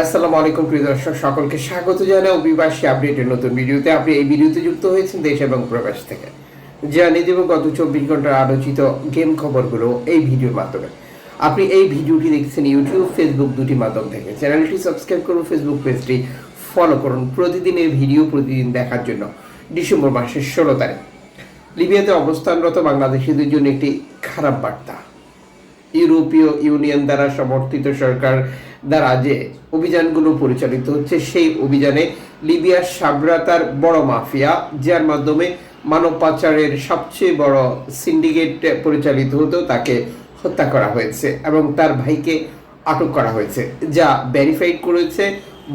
আসসালামু আলাইকুম, প্রিয় দর্শক, সকলকে স্বাগত জানাই অভিবাসী আপডেটের নতুন ভিডিওতে। আপনি এই ভিডিওতে যুক্ত হয়েছেন দেশ এবং প্রবাস থেকে। জানিয়ে দেব, গত চব্বিশ ঘণ্টার আলোচিত গেম খবরগুলো এই ভিডিওর মাধ্যমে। আপনি এই ভিডিওটি দেখছেন ইউটিউব, ফেসবুক দুটি মাধ্যম থেকে। চ্যানেলটি সাবস্ক্রাইব করুন, ফেসবুক পেজটি ফলো করুন। প্রতিদিন এই ভিডিও প্রতিদিন দেখার জন্য ডিসেম্বর মাসের ষোলো তারিখ। লিবিয়াতে অবস্থানরত বাংলাদেশিদের জন্য একটি খারাপ বার্তা। ইউরোপীয় ইউনিয়ন দ্বারা সমর্থিত সরকার দ্বারা যে অভিযানগুলো পরিচালিত হচ্ছে, সেই অভিযানে লিবিয়ার সাবরাতার বড় মাফিয়া, যার মাধ্যমে মানব পাচারের সবচেয়ে বড় সিন্ডিকেট পরিচালিত হতো, তাকে হত্যা করা হয়েছে এবং তার ভাইকে আটক করা হয়েছে, যা ভেরিফাইড করেছে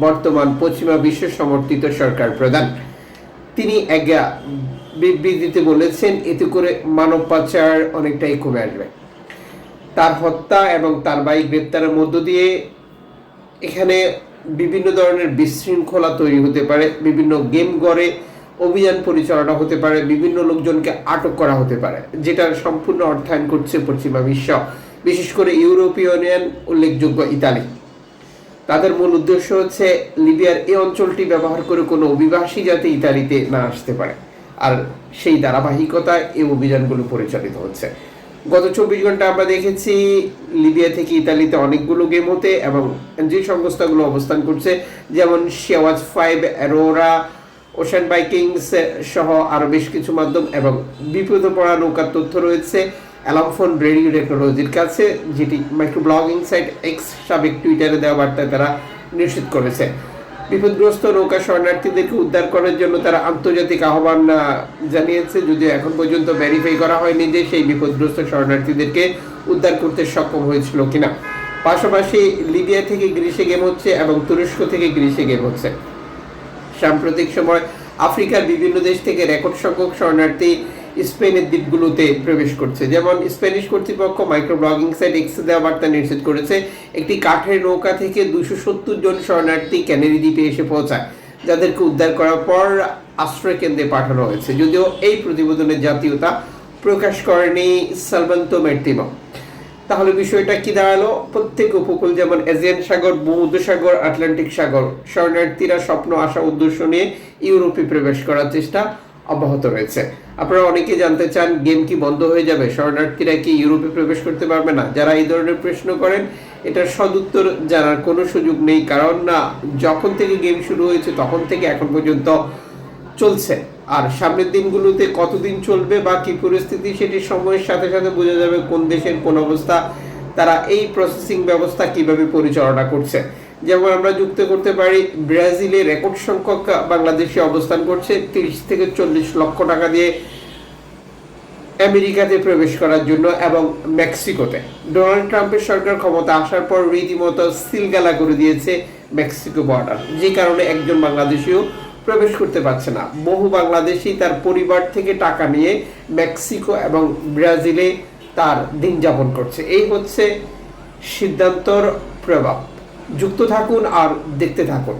বর্তমান পশ্চিমা বিশ্ব সমর্থিত সরকার প্রধান। তিনি এক বিবৃতিতে বলেছেন, এতে করে মানব পাচার অনেকটাই কমে আসবে। তার হত্যা এবং তার ভাই গ্রেপ্তারের মধ্য দিয়ে এখানে বিভিন্ন ধরনের বিশৃঙ্খলা তৈরি হতে পারে, বিভিন্ন গেম গড়ে অভিযান পরিচালনা হতে পারে, বিভিন্ন লোকজনকে আটক করা হতে পারে যেটার সম্পূর্ণ অর্থায়ন করছে পশ্চিমা বিশ্ব, বিশেষ করে ইউরোপীয় ইউনিয়ন, উল্লেখযোগ্য ইতালি। তাদের মূল উদ্দেশ্য হচ্ছে লিবিয়ার এই অঞ্চলটি ব্যবহার করে কোনো অভিবাসী যাতে ইতালিতে না আসতে পারে, আর সেই ধারাবাহিকতায় এই অভিযানগুলো পরিচালিত হচ্ছে। গত চব্বিশ ঘণ্টা আমরা দেখেছি লিবিয়া থেকে ইতালিতে অনেকগুলো গেম হতে এবং যে সংস্থাগুলো অবস্থান করছে, যেমন শেওয়াজ ফাইভ অ্যারোরা ওশান বাইকিংস সহ আরও বেশ কিছু মাধ্যম এবং বিপদে পড়া নৌকার তথ্য রয়েছে। অ্যালামফোন রেডিও টেকনোলজির কাছে, যেটি মাইক্রো ব্লগিং সাইট এক্স সাবেক টুইটারে দেওয়া বার্তায় তারা নিশ্চিত করেছে। বিপদগ্রস্ত নৌকা শরণার্থীদেরকে উদ্ধার করার জন্য তারা আন্তর্জাতিক আহ্বান জানিয়েছে। যদিও এখন পর্যন্ত ভেরিফাই করা হয়নি যে সেই বিপদগ্রস্ত শরণার্থীদেরকে উদ্ধার করতে সক্ষম হয়েছিল কিনা। পাশাপাশি লিবিয়া থেকে গ্রিসে গেম হচ্ছে এবং তুরস্ক থেকে গ্রিসে গেম হচ্ছে। সাম্প্রতিক সময় আফ্রিকার বিভিন্ন দেশ থেকে রেকর্ড সংখ্যক শরণার্থী স্পেনের দ্বীপগুলোতে প্রবেশ করছে। যেমন স্প্যানিশ কর্তৃপক্ষ মাইক্রো ব্লগিং সাইট এক্সে দেওয়া বার্তা নিশ্চিত করেছে, একটি কাঠের নৌকা থেকে দুশো সত্তর জন শরণার্থী ক্যানারি দ্বীপে এসে পৌঁছায়, যাদেরকে উদ্ধার করার পর আশ্রয় কেন্দ্রে পাঠানো হয়েছে। যদিও এই প্রতিবেদনের জাতীয়তা প্রকাশ করেনি সালবান্ত মের্তিমা তাহলে বিষয়টা কি দাঁড়াল? প্রত্যেক উপকূল যেমন এজিয়ান সাগর, ভূমধ্য সাগর, আটলান্টিক সাগর, শরণার্থীরা স্বপ্ন, আশা, উদ্দেশ্য নিয়ে ইউরোপে প্রবেশ করার চেষ্টা অব্যাহত রয়েছে। আপনারা অনেকে জানতে চান, গেম কি বন্ধ হয়ে যাবে? শরণার্থীরা কি ইউরোপে প্রবেশ করতে পারবে না? যারা এই ধরনের প্রশ্ন করেন, এটার সদুত্তর জানার কোনো সুযোগ নেই, কারণ, না, যখন থেকে গেম শুরু হয়েছে, তখন থেকে এখন পর্যন্ত চলছে। আর সামনের দিনগুলোতে কতদিন চলবে বা কি পরিস্থিতি সেটি সময়ের সাথে সাথে বোঝা যাবে কোন দেশের কোন অবস্থা। তারা এই প্রসেসিং ব্যবস্থা কীভাবে পরিচালনা করছে? যেমন আমরা যুক্ত করতে পারি, ব্রাজিলে রেকর্ড সংখ্যক বাংলাদেশি অবস্থান করছে, তিরিশ থেকে চল্লিশ লক্ষ টাকা দিয়ে আমেরিকাতে প্রবেশ করার জন্য এবং মেক্সিকোতে। ডোনাল্ড ট্রাম্পের সরকার ক্ষমতা আসার পর রীতিমতো সিলগালা করে দিয়েছে মেক্সিকো বর্ডার যে কারণে একজন বাংলাদেশিও প্রবেশ করতে পারছে না। বহু বাংলাদেশি তার পরিবার থেকে টাকা নিয়ে মেক্সিকো এবং ব্রাজিলে তার দিন যাপন করছে। এই হচ্ছে সিদ্ধান্তর প্রভাব। যুক্ত থাকুন আর দেখতে থাকুন।